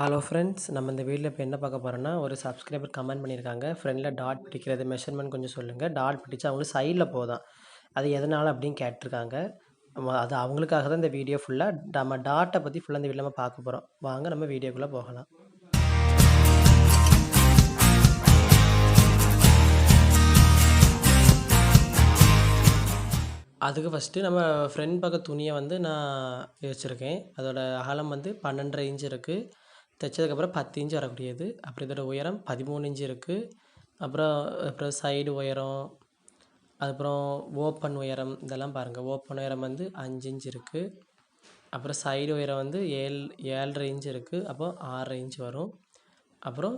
Hello friends நம்ம இந்த வீடியோவில் இப்போ என்ன பார்க்க போகிறோன்னா ஒரு சப்ஸ்கிரைபர் கமெண்ட் பண்ணியிருக்காங்க. ஃப்ரெண்டில் டாட் பிடிக்கிறது மெஷர்மெண்ட் கொஞ்சம் சொல்லுங்கள் டாட் பிடிச்சு அவங்களுக்கு சைடில் போதான் அது எதனால் அப்படின்னு கேட்டிருக்காங்க. அது அவங்களுக்காக தான் இந்த வீடியோ ஃபுல்லாக நம்ம டாட்டை பற்றி ஃபுல்லாக இந்த வீடியோ நம்ம பார்க்க போகிறோம் வாங்க நம்ம வீடியோக்குள்ளே போகலாம். அதுக்கு ஃபஸ்ட்டு நம்ம ஃப்ரெண்ட் பக்க துணியை வந்து நான் வச்சுருக்கேன் அதோட அகலம் வந்து பன்னெண்டரை இன்ச் இருக்குது தைச்சதுக்கப்புறம் பத்து இன்ச்சு வரக்கூடியது. அப்புறம் இதோட உயரம் பதிமூணு இன்ச்சு இருக்குது அப்புறம் அப்புறம் சைடு உயரம் அதுக்கப்புறம் ஓப்பன் உயரம் இதெல்லாம் பாருங்கள் ஓப்பன் உயரம் வந்து அஞ்சு இன்ச் இருக்குது அப்புறம் சைடு உயரம் வந்து ஏழு ஏழரை இன்ச் இருக்குது அப்போ ஆறரை இன்ச் வரும். அப்புறம்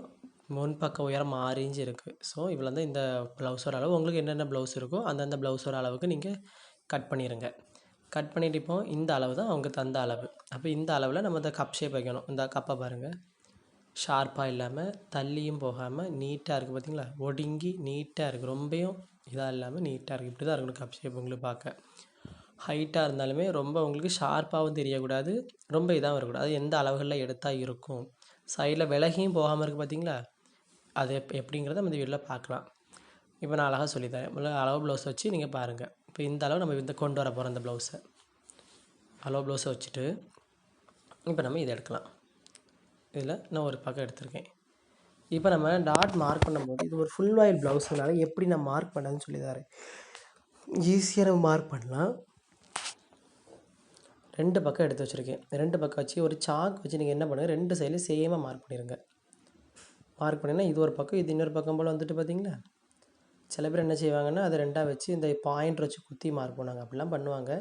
முன்பக்க உயரம் ஆறு இன்ச் இருக்குது ஸோ இவ்வளோ தான் இந்த ப்ளவுஸோட அளவு. உங்களுக்கு என்னென்ன ப்ளவுஸ் இருக்கோ அந்தந்த ப்ளவுஸோட அளவுக்கு நீங்கள் கட் பண்ணிடுங்க கட் பண்ணிட்டு இப்போ இந்த அளவு தான் அவங்க தந்த அளவு. அப்போ இந்த அளவில் நம்ம இந்த கப் ஷேப் வைக்கணும். இந்த கப்பை பாருங்கள் ஷார்ப்பாக இல்லாமல் தள்ளியும் போகாமல் நீட்டாக இருக்குது பார்த்தீங்களா ஒடுங்கி நீட்டாக இருக்குது ரொம்பையும் இதாக இல்லாமல் நீட்டாக இருக்குது இப்படி தான் இருக்கணும் கப் ஷேப் உங்களுக்கு பார்க்க. ஹைட்டாக இருந்தாலுமே ரொம்ப உங்களுக்கு ஷார்ப்பாகவும் தெரியக்கூடாது. ரொம்ப இதாகவும் இருக்கக்கூடாது. அது எந்த அளவுகளில் எடுத்தால் இருக்கும். சைடில் விலகியும் போகாமல் இருக்குது பார்த்தீங்களா அது எப் எப்படிங்கிறத நம்ம இந்த வீடியோவில் பார்க்கலாம். இப்போ நான் அழகாக சொல்லித்தரேன். அளவு ப்ளவுஸ் வச்சு நீங்கள் பாருங்கள் இப்போ இந்த அளவு நம்ம இந்த கொண்டு வர போகிறோம் இந்த ப்ளவுஸை அளவு ப்ளவுஸை வச்சுட்டு இப்போ நம்ம இதை எடுக்கலாம். இதில் நான் ஒரு பக்கம் எடுத்திருக்கேன். இப்போ நம்ம டாட் மார்க் பண்ணும்போது இது ஒரு ஃபுல் வாயில் ப்ளவுஸ்னால எப்படி நான் மார்க் பண்ணேன்னு சொல்லி தரேன். ஈஸியாக நம்ம மார்க் பண்ணலாம். ரெண்டு பக்கம் எடுத்து வச்சுருக்கேன். ரெண்டு பக்கம் வச்சு ஒரு சாக் வச்சு நீங்கள் என்ன பண்ணுங்கள் ரெண்டு சைட்லையும் சேமாக மார்க் பண்ணிடுங்க மார்க் பண்ணிங்கன்னா இது ஒரு பக்கம் இது இன்னொரு பக்கம் போல் வந்துட்டு பார்த்தீங்களா சில பேர் என்ன செய்வாங்கன்னா அதை ரெண்டாக வச்சு இந்த பாயிண்ட் வச்சு குத்தி மார்க் பண்ணுவாங்க. அப்படிலாம் பண்ணுவாங்க.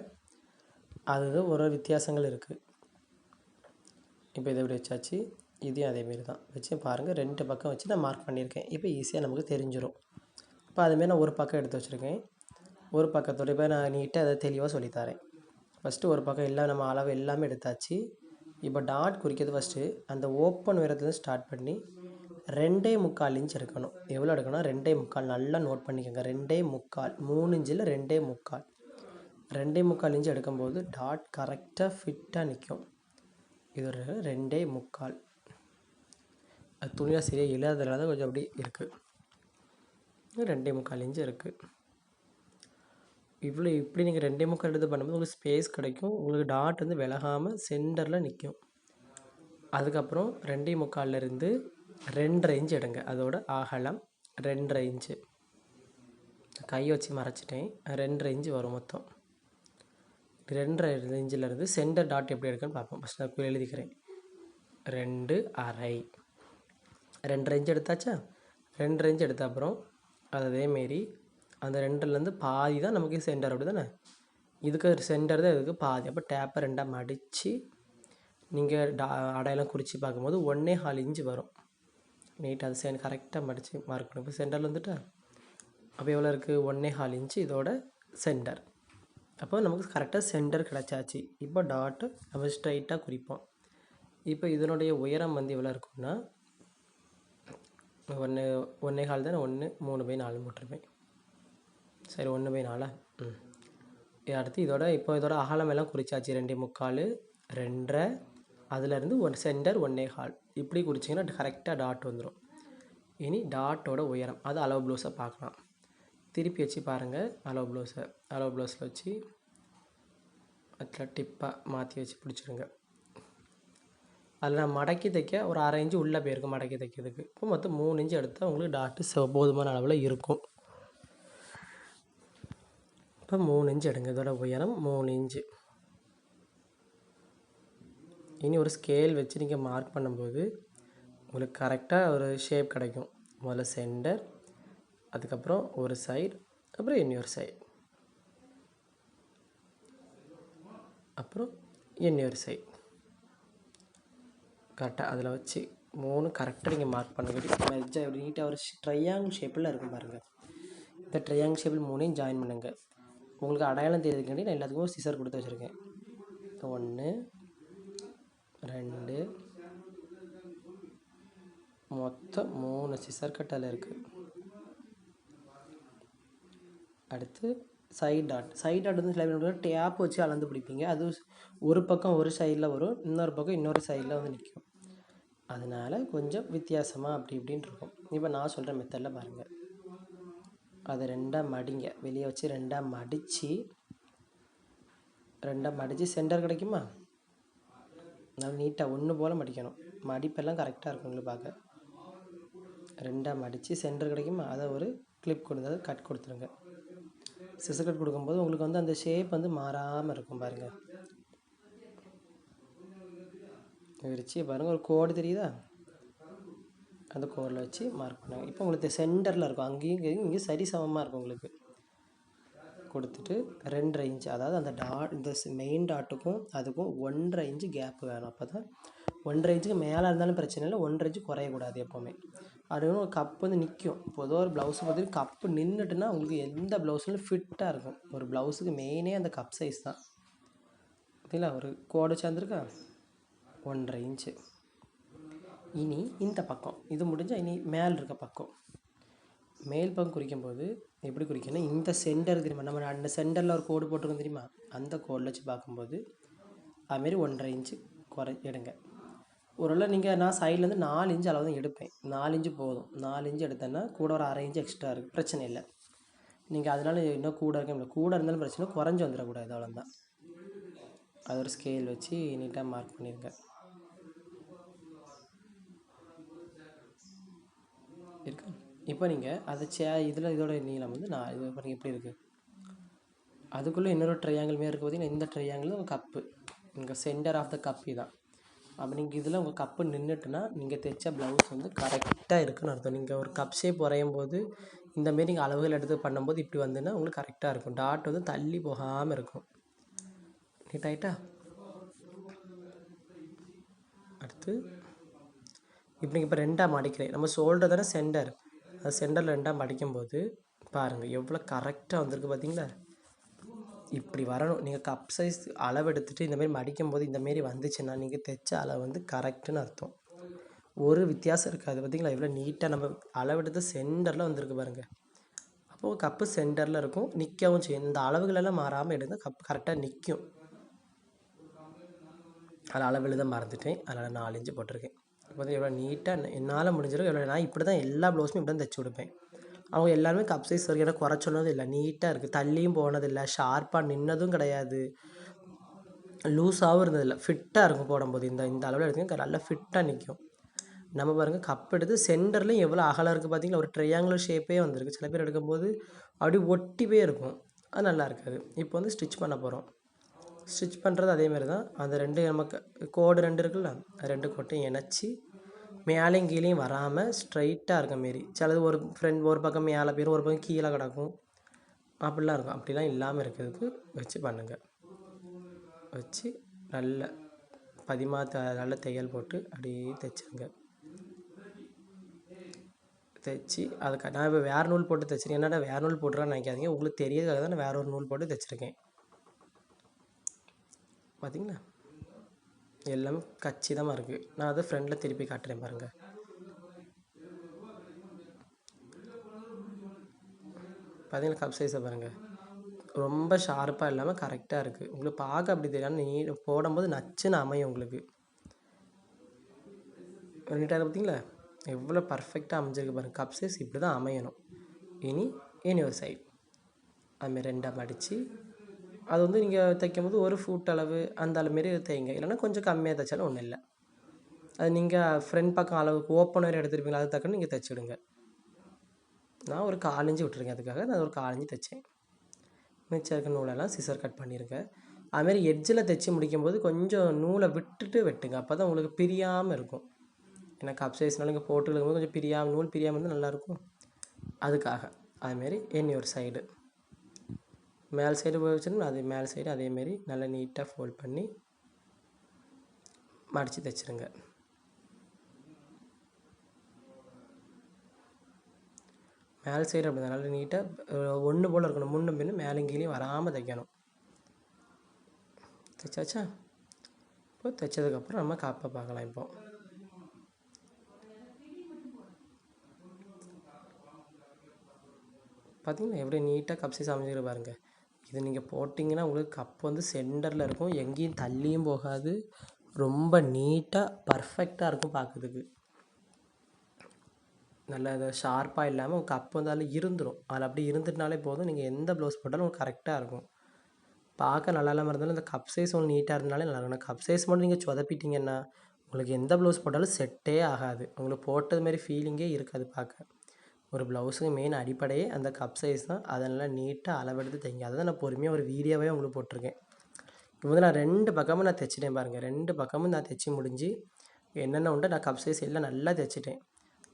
அது ஒரு ஒரு வித்தியாசங்கள் இருக்குது இப்போ இதை இப்படி வச்சாச்சு இதையும் அதேமாரி தான். வச்சு பாருங்கள் ரெண்டு பக்கம் வச்சு நான் மார்க் பண்ணியிருக்கேன். இப்போ ஈஸியாக நமக்கு தெரிஞ்சிடும் இப்போ அதுமாரி நான் ஒரு பக்கம் எடுத்து வச்சுருக்கேன். ஒரு பக்கத்தோட இப்போ நான் நீட்டாக அதை தெளிவாக சொல்லித்தரேன். ஃபஸ்ட்டு ஒரு பக்கம் எல்லாம் நம்ம அளவு எல்லாமே எடுத்தாச்சு. இப்போ டாட் குறிக்கிறது ஃபஸ்ட்டு அந்த ஓப்பன் உயரத்துலேருந்து ஸ்டார்ட் பண்ணி ரெண்டே முக்கால் இன்ச் எடுக்கணும். எவ்வளோ எடுக்கணும் ரெண்டே முக்கால். நல்லா நோட் பண்ணிக்கோங்க. ரெண்டே முக்கால். மூணு இன்ச்சில் ரெண்டே முக்கால். ரெண்டே முக்கால் இன்ச் எடுக்கும்போது டாட் கரெக்டாக ஃபிட்டாக நிற்கும் இது ஒரு ரெண்டே முக்கால். அது துணியாக சரியாக இல்லாததுனால தான் கொஞ்சம் அப்படி இருக்குது ரெண்டே முக்கால் இஞ்சு இருக்குது இவ்வளோ இப்படி நீங்கள் ரெண்டே முக்கால் எடுத்து பண்ணும்போது உங்களுக்கு ஸ்பேஸ் கிடைக்கும். உங்களுக்கு டாட் வந்து விலகாமல் சென்டரில் நிற்கும் அதுக்கப்புறம் ரெண்டே முக்கால்லேருந்து ரெண்டரை இன்ச்சு எடுங்க. அதோட அகலம் ரெண்டரை இன்ச்சு. கையை வச்சு மறைச்சிட்டேன். ரெண்டரை இன்ச்சு வரும் மொத்தம். ரெண்டரை இருந்து சென்டர் டாட் எப்படி எடுக்குன்னு பார்ப்போம். ஃபஸ்ட் நான் எழுதிக்கிறேன். ரெண்டு அரை. ரெண்டு இன்ச் எடுத்தாச்சா? ரெண்டு இன்ச் எடுத்த அப்புறம் அதேமாரி அந்த ரெண்டுலேருந்து பாதி தான் நமக்கு சென்டர் அப்படி தானே? இதுக்கு சென்டர் தான் இதுக்கு பாதி. அப்போ டேப்பை ரெண்டாக மடித்து நீங்கள் டா அடையெல்லாம் குறித்து பார்க்கும்போது ஒன்றே ஹால் இன்ச்சு வரும். நீட்டாக அது சென் கரெக்டாக மடித்து மார்க் பண்ணும் இப்போ சென்டரில் வந்துட்டா? அப்போ எவ்வளோ இருக்குது ஒன்றே ஹால் இன்ச்சு இதோட சென்டர் அப்போ நமக்கு கரெக்டாக சென்டர் கிடச்சாச்சு. இப்போ டாட்டு நம்ம ஸ்ட்ரைட்டாக குறிப்போம். இப்போ இதனுடைய உயரம் வந்து எவ்வளோ இருக்கும்னா ஒன்று ஒன்றே கால் தானே? ஒன்று மூணு பை நாலு போட்டிருப்பேன் சரி ஒன்று பை நாலா? ம். அடுத்து இதோட இப்போ இதோட அகலம் எல்லாம் குறிச்சாச்சு. ரெண்டே முக்கால் ரெண்டரை. அதுலேருந்து ஒன் சென்டர் ஒன்றே கால். இப்படி குறிச்சிங்கன்னா கரெக்டாக டாட் வந்துடும் இனி டாட்டோட உயரம். அது அளவு ப்ளவுஸை பார்க்கலாம். திருப்பி வச்சு பாருங்கள் அலோ ப்ளவுஸை அலோ ப்ளவுஸில் வச்சு அதில் டிப்பாக மாற்றி வச்சு பிடிச்சிருங்க. அதில் நான் மடக்கி தைக்க ஒரு அரை இன்ச்சு உள்ளே போயிருக்கும் மடக்கி தைக்கிறதுக்கு. இப்போ மொத்தம் மூணு இன்ச்சு எடுத்தால் உங்களுக்கு டாட்டு செ போதுமான அளவில் இருக்கும். இப்போ மூணு இன்ச்சு எடுங்க இதோட உயரம் மூணு இன்ச்சு இனி ஒரு ஸ்கேல் வச்சு நீங்கள் மார்க் பண்ணும்போது உங்களுக்கு கரெக்டாக ஒரு ஷேப் கிடைக்கும். முதல்ல சென்டர் அதுக்கப்புறம் ஒரு சைடு அப்புறம் இன்னொரு சைடு அப்புறம் இன்னொரு சைடு கரெக்டாக அதில் வச்சு மூணு கரெக்டாக நீங்கள் மார்க் பண்ணுங்க மெர்ஜாக நீட்டாக ஒரு ட்ரையாங்கிள் ஷேப்பில் இருக்கும் பாருங்கள் இந்த ட்ரையாங்கிள் ஷேப்பில் மூணையும் ஜாயின் பண்ணுங்கள் உங்களுக்கு அடையாளம் தெரியுதுக்காண்டி நான் எல்லாத்துக்கும் சிசர் கொடுத்து வச்சுருக்கேன். ஒன்று ரெண்டு மொத்தம் மூணு சிசர் கட்டால் இருக்குது அடுத்து சைட் டாட் சைட் டாட் வந்து சில பேர் டேப் வச்சு அளந்து பிடிப்பீங்க. அது ஒரு பக்கம் ஒரு சைடில் வரும். இன்னொரு பக்கம் இன்னொரு சைடில் வந்து நிற்கும் அதனால் கொஞ்சம் வித்தியாசமாக அப்படி இப்படின்னு இருக்கும். இப்போ நான் சொல்கிற மெத்தடில் பாருங்கள் அதை ரெண்டாக மடிங்க. வெளியே வச்சு ரெண்டாக மடித்து ரெண்டாக மடித்து சென்டர் கிடைக்குமா? நல்லா நீட்டாக ஒன்று போல் மடிக்கணும். மடிப்பெல்லாம் கரெக்டாக இருக்கும் உங்களுக்கு பார்க்க. ரெண்டாக மடித்து சென்டர் கிடைக்குமா? அதை ஒரு கிளிப் கொடுத்து கட் கொடுத்துருங்க. சிசர் கட் கொடுக்கும்போது உங்களுக்கு வந்து அந்த ஷேப் வந்து மாறாமல் இருக்கும் பாருங்கள் விரிச்சு பாருங்கள் ஒரு கோடு தெரியுதா? அந்த கோடில் வச்சு மார்க் பண்ணுங்க. இப்போ உங்களுக்கு சென்டரில் இருக்கும். அங்கேயும் இங்கேயும் இங்கேயும் சரி சமமாக இருக்கும் உங்களுக்கு. கொடுத்துட்டு ரெண்டரை இன்ச் அதாவது அந்த டாட் இந்த மெயின் டாட்டுக்கும் அதுக்கும் ஒன்றரை இன்ச்சு கேப் வேணும். அப்போ தான் ஒன்றரை இன்ச்சுக்கு மேலே இருந்தாலும் பிரச்சனை இல்லை ஒன்றரை இன்ச்சு குறையக்கூடாது எப்போவுமே. அது ஒரு கப் வந்து நிற்கும் பொதுவாக ஒரு ப்ளவுஸ் பார்த்தீங்கன்னா கப்பு நின்றுட்டுனா உங்களுக்கு எந்த ப்ளவுஸ்லையும் ஃபிட்டாக இருக்கும். ஒரு ப்ளவுஸுக்கு மெயினே அந்த கப் சைஸ் தான். இல்லை ஒரு கோடு சேர்ந்துருக்கா? ஒன்றரை இன்ச்சு இனி இந்த பக்கம். இது முடிஞ்சால் இனி மேல் இருக்க பக்கம். மேல் பக்கம் குறிக்கும்போது எப்படி குறிக்கணும் இந்த சென்டர் தெரியுமா? நம்ம அந்த சென்டரில் ஒரு கோடு போட்டிருக்கோம் தெரியுமா? அந்த கோடில் வச்சு பார்க்கும்போது அதுமாரி ஒன்றரை இன்ச்சு குறை எடுங்க. ஒருவேளை நீங்கள் நான் சைட்லேருந்து நாலு இன்ச்சு அளவு தான் எடுப்பேன். நாலு இன்ச்சு போதும். நாலு இன்ச்சு எடுத்தேன்னா கூட ஒரு அரை இன்ச்சு எக்ஸ்ட்ரா இருக்குது பிரச்சனை இல்லை. நீங்கள் அதனால இன்னும் கூட இருக்க முடியல. கூட இருந்தாலும் பிரச்சனை குறைஞ்சி வந்துடக்கூடாது. அவ்வளோதான் அது ஒரு ஸ்கேல் வச்சு நீட்டாக மார்க் பண்ணிடுங்க இருக்கு? இப்போ நீங்கள் அதை சே இதில் இதோட நீளம் வந்து நான் இது பண்ணி எப்படி இருக்குது அதுக்குள்ளே இன்னொரு ட்ரையாங்கிள் மாரி இருக்குது பார்த்தீங்கன்னா இந்த ட்ரையாங்கிள் கப்பு இங்கே சென்டர் ஆஃப் த கப்பு தான் அப்போ நீங்கள் இதில் உங்கள் கப்பு நின்றுட்டுனா நீங்கள் தைச்ச ப்ளவுஸ் வந்து கரெக்டாக இருக்குன்னு அர்த்தம். நீங்கள் ஒரு கப் ஷேப் வரையும் போது இந்தமாரி நீங்கள் அளவுகள் எடுத்து பண்ணும்போது இப்படி வந்துன்னா உங்களுக்கு கரெக்டாக இருக்கும். டாட் வந்து தள்ளி போகாமல் இருக்கும். நீட் ஆகிட்டா அடுத்து இப்போ நீங்கள் இப்போ ரெண்டாக மடிக்கிறேன். நம்ம ஷோல்டர் தானே சென்டர் அது சென்டரில் ரெண்டாக மடிக்கும்போது பாருங்கள் எவ்வளோ கரெக்டாக வந்திருக்கு பார்த்தீங்களா இப்படி வரணும். நீங்கள் கப் சைஸ் அளவு எடுத்துகிட்டு இந்தமாரி மடிக்கும்போது இந்தமாரி வந்துச்சுன்னா நீங்கள் தைச்ச அளவு வந்து கரெக்டுன்னு அர்த்தம். ஒரு வித்தியாசம் இருக்காது. பார்த்தீங்களா எவ்வளோ நீட்டாக நம்ம அளவெடுத்து சென்டரில் வந்திருக்கு பாருங்கள் அப்போது கப்பு சென்டரில் இருக்கும். நிற்கவும் செய்யும். இந்த அளவுகளெல்லாம் மாறாமல் எடுங்க. கப் கரெக்டாக நிற்கும் அதில் அளவு எழுத மறந்துட்டேன். அதனால் நாலு இன்ச்சு போட்டிருக்கேன். இப்போ வந்து எவ்வளோ நீட்டாக என்னால் முடிஞ்சிடும் எவ்வளோ நான் இப்படி தான் எல்லா ப்ளவுஸுமே இப்படி தான் தைச்சி கொடுப்பேன் அவங்க எல்லாருமே கப் சைஸ் வரைக்கும் எனக்கு குறை சொன்னது இல்லை நீட்டாக இருக்குது தள்ளியும் போனதில்லை. ஷார்ப்பாக நின்னதும் கிடையாது. லூஸாகவும் இருந்ததில்லை. ஃபிட்டாக இருக்கும் போடும்போது. இந்த இந்த அளவில் எடுத்துங்க நல்லா ஃபிட்டாக நிற்கும் நம்ம பாருங்கள் கப் எடுத்து சென்டர்லேயும் எவ்வளோ அகலம் இருக்குது பார்த்தீங்களா? ஒரு ட்ரையாங்குலர் ஷேப்பே வந்திருக்கு. சில பேர் எடுக்கும்போது அப்படி ஒட்டி போய் இருக்கும். அது நல்லா இருக்காது. இப்போ வந்து ஸ்டிச் பண்ண போகிறோம் ஸ்டிச் பண்ணுறது அதேமாரி தான். அந்த ரெண்டு நமக்கு கோடு ரெண்டு இருக்குல்ல? ரெண்டு கோட்டையும் இணைச்சி மேலேயும் கீழேயும் வராமல் ஸ்ட்ரைட்டாக இருக்க மாரி. சிலது ஒரு ஃப்ரெண்ட் ஒரு பக்கம் மேலே போயிடும் ஒரு பக்கம் கீழே கிடக்கும். அப்படிலாம் இருக்கும். அப்படிலாம் இல்லாமல் இருக்கிறதுக்கு வச்சு பண்ணுங்கள் வச்சு நல்ல பதிமா த நல்ல தையல் போட்டு அப்படியே தைச்சிருங்க. தைச்சி அதுக்கு நான் இப்போ வேறு நூல் போட்டு தைச்சிருக்கேன். என்னடா வேறு நூல் போட்டுறான்னு நினைக்காதீங்க. உங்களுக்கு தெரியறதுக்காக தான் நான் வேற ஒரு நூல் போட்டு தைச்சிருக்கேன். பார்த்தீங்களா எல்லாமே கச்சிதமாக இருக்குது நான் அதை ஃப்ரெண்டில் திருப்பி காட்டுறேன் பாருங்கள் பார்த்தீங்களா கப் சைஸை பாருங்கள் ரொம்ப ஷார்ப்பாக இல்லாமல் கரெக்டாக இருக்குது உங்களுக்கு பார்க்க அப்படி தெரியாது. நீ போடும்போது நச்சுன்னு அமையும் உங்களுக்கு. நீட்டாக பார்த்தீங்களா எவ்வளோ பர்ஃபெக்டாக அமைஞ்சிருக்கு பாருங்கள் கப் சைஸ் இப்படி தான் அமையணும். இனி இனி ஒரு அதுமாரி ரெண்டாக மடித்து அது வந்து நீங்கள் தைக்கும் போது ஒரு ஃபுட் அளவு அந்த அளவு மாரி தைங்க இல்லைன்னா கொஞ்சம் கம்மியாக தைச்சாலும் ஒன்றும் இல்லை. அது நீங்கள் ஃப்ரண்ட் பக்கம் அளவுக்கு ஓப்பனர் எடுத்துருப்பீங்களா அது தக்கன்னு நீங்கள் தைச்சிடுங்க நான் ஒரு காலஞ்சு விட்டுருக்கேன் அதுக்காக. நான் ஒரு காலஞ்சு தைச்சேன் மிச்சம் இருக்க நூலெல்லாம் சிசர் கட் பண்ணிடுங்க அதுமாரி எட்ஜில் தைச்சி முடிக்கும்போது கொஞ்சம் நூலை விட்டுட்டு வெட்டுங்க. அப்போ தான் உங்களுக்கு பிரியாமல் இருக்கும். ஏன்னா கப் சைஸ்னால இங்கே போட்டு கொஞ்சம் பிரியாமல் நூல் பிரியாமல் இருந்தால் நல்லாயிருக்கும் அதுக்காக. அதுமாரி இனி ஒரு சைடு மேல் சைடு போய் அது மேல் சைடு அதேமாரி நல்லா நீட்டாக ஃபோல்ட் பண்ணி மடித்து தைச்சிருங்க. மேல் சைடு அப்படி நல்லா நீட்டாக ஒன்று போல் இருக்கணும். முன்னும் பின்னும் மேலும் கீழேயும் வராமல் தைக்கணும். தைச்சாச்சா? இப்போ தைச்சதுக்கப்புறம் நம்ம காப்பை பார்க்கலாம் இப்போ. பார்த்தீங்கன்னா எப்படி நீட்டாக கப் சைஸ் பாருங்கள் இது நீங்கள் போட்டிங்கன்னா உங்களுக்கு கப் வந்து சென்டரில் இருக்கும். எங்கேயும் தள்ளியும் போகாது. ரொம்ப நீட்டாக பர்ஃபெக்டாக இருக்கும் பார்க்குறதுக்கு நல்ல அது ஷார்ப்பாக இல்லாமல் கப் வந்து அதில் இருந்துடும் அதில் அப்படி இருந்துட்டுனாலே போதும். நீங்கள் எந்த ப்ளவுஸ் போட்டாலும் உங்களுக்கு கரெக்டாக இருக்கும். பார்க்க நல்லா இல்லாமல் இருந்தாலும் இந்த கப் சைஸ் உங்களுக்கு நீட்டாக இருந்தாலே நல்லா இருக்கும். கப் சைஸ் மட்டும் நீங்கள் சொதப்பிட்டீங்கன்னா உங்களுக்கு எந்த ப்ளவுஸ் போட்டாலும் செட்டே ஆகாது. உங்களுக்கு போட்டது மாதிரி ஃபீலிங்கே இருக்காது பார்க்க. ஒரு ப்ளவுஸுக்கு மெயின் அடிப்படையே அந்த கப் சைஸ் தான். அதை நல்லா நீட்டாக அளவெடுத்து தைங்க அதை தான் நான் பொறுமையாக ஒரு வீடியோவே உங்களுக்கு போட்டிருக்கேன். இப்போ வந்து நான் ரெண்டு பக்கமும் நான் தைச்சிட்டேன் பாருங்கள் ரெண்டு பக்கமும் நான் தைச்சி முடிஞ்சு என்னென்ன உண்டோ நான் கப் சைஸ் எல்லாம் நல்லா தைச்சிட்டேன்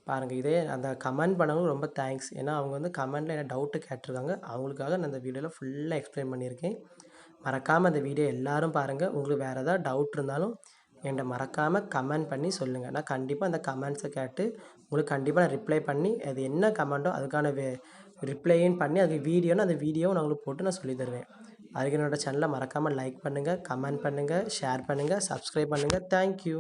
பாருங்கள் இதே அந்த கமெண்ட் பண்ணவங்களுக்கு ரொம்ப தேங்க்ஸ் ஏன்னா அவங்க வந்து கமெண்ட்டில் என்ன டவுட்டு கேட்டிருக்காங்க. அவங்களுக்காக நான் அந்த வீடியோவில் ஃபுல்லாக எக்ஸ்பிளைன் பண்ணியிருக்கேன். மறக்காமல் அந்த வீடியோ எல்லோரும் பாருங்கள் உங்களுக்கு வேறு ஏதாவது டவுட் இருந்தாலும் என்கிட்ட மறக்காமல் கமெண்ட் பண்ணி சொல்லுங்கள் நான் கண்டிப்பாக அந்த கமெண்ட்ஸை கேட்டு உங்களுக்கு கண்டிப்பாக நான் ரிப்ளை பண்ணி அது என்ன கமெண்ட்டோ அதுக்கான வே ரிப்ளையும் பண்ணி அதுக்கு வீடியோன்னு அந்த வீடியோவும் நான் உங்களுக்கு போட்டு நான் சொல்லி தருவேன். அதுக்கு என்னோடய சேனலை மறக்காமல் லைக் பண்ணுங்கள் கமெண்ட் பண்ணுங்கள் ஷேர் பண்ணுங்கள் சப்ஸ்கிரைப் பண்ணுங்கள் தேங்க்யூ